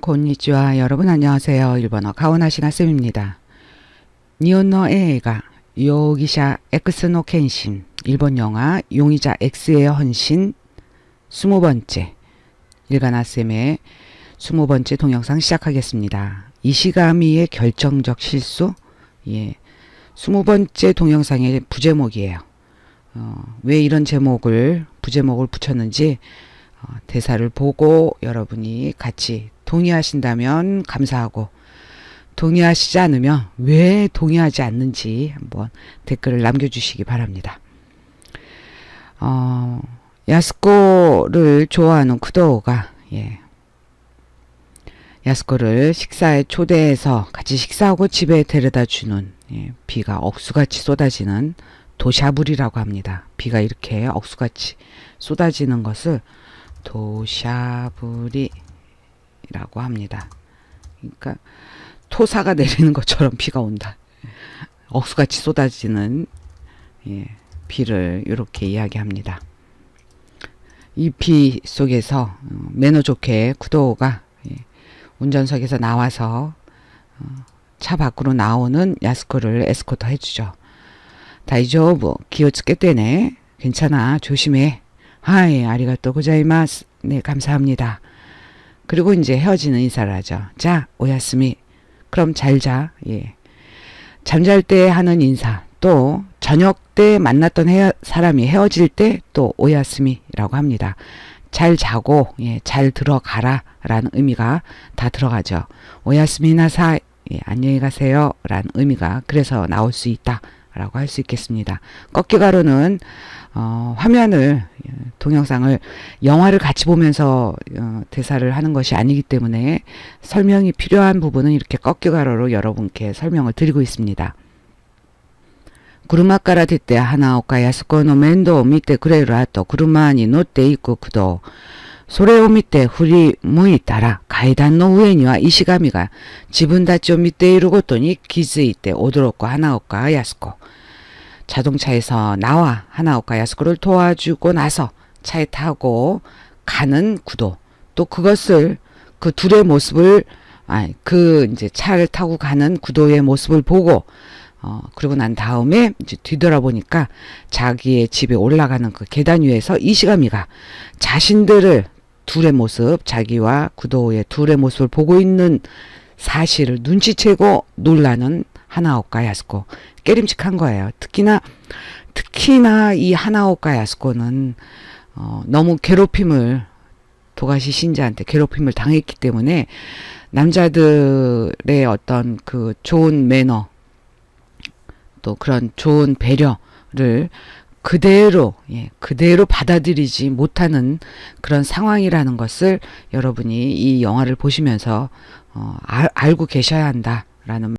곤니치와 여러분 안녕하세요. 일본어 가오나시나 쌤입니다. 니온노 에이가 요기샤 X노 켄신 일본 영화 용의자 X의 헌신 20번째 일가나 쌤의 20번째 동영상 시작하겠습니다. 이시가미의 결정적 실수 예. 20번째 동영상의 부제목이에요. 어, 왜 이런 제목을 부제목을 붙였는지 어, 대사를 보고 여러분이 같이 동의하신다면 감사하고 동의하시지 않으면 왜 동의하지 않는지 한번 댓글을 남겨주시기 바랍니다. 어, 야스코를 좋아하는 쿠도가 예. 야스코를 식사에 초대해서 같이 식사하고 집에 데려다 주는 예, 비가 억수같이 쏟아지는 도샤불이라고 합니다. 비가 이렇게 억수같이 쏟아지는 것을 도샤불이라고 합니다. 그러니까 토사가 내리는 것처럼 비가 온다. 억수같이 쏟아지는 예, 비를 이렇게 이야기합니다. 이 비 속에서 어, 매너 좋게 구도가 예, 운전석에서 나와서 어, 차 밖으로 나오는 야스코를 에스코트 해주죠. 다이조부 기어츠게 때네 괜찮아 조심해 하이 아리가또 고자이마스. 네 감사합니다. 그리고 이제 헤어지는 인사를 하죠. 자 오야스미. 그럼 잘 자. 예. 잠잘 때 하는 인사. 또 저녁 때 만났던 헤어, 사람이 헤어질 때 또 오야스미라고 합니다. 잘 자고 예, 잘 들어가라 라는 의미가 다 들어가죠. 오야스미나사 예, 안녕히 가세요 라는 의미가 그래서 나올 수 있다 라고 할 수 있겠습니다. 꺾기가루는 어, 화면을 예, 동영상을 영화를 같이 보면서 어, 대사를 하는 것이 아니기 때문에 설명이 필요한 부분은 이렇게 꺾기가루로 여러분께 설명을 드리고 있습니다. 車から出て花岡安子の面倒を見てくれる後、車に乗っていく工藤。 それを見て振り向いたら階段の上には石神が自分たちを見ていることに気づいて驚く花岡靖子. 자동차에서 나와 하나오카 야스코를 도와주고 나서 차에 타고 가는 구도. 또 그것을 그 둘의 모습을 아니 그 이제 차를 타고 가는 구도의 모습을 보고 어 그리고 난 다음에 이제 뒤돌아보니까 자기의 집에 올라가는 그 계단 위에서 이시가미가 자신들을 둘의 모습, 자기와 구도의 둘의 모습을 보고 있는 사실을 눈치채고 놀라는 하나오카 야스코 깨림칙한 거예요. 특히나 특히나 이 하나오카 야스코는 어, 너무 괴롭힘을 도가시 신자한테 괴롭힘을 당했기 때문에 남자들의 어떤 그 좋은 매너 또 그런 좋은 배려를 그대로 예, 그대로 받아들이지 못하는 그런 상황이라는 것을 여러분이 이 영화를 보시면서 어, 알, 알고 계셔야 한다라는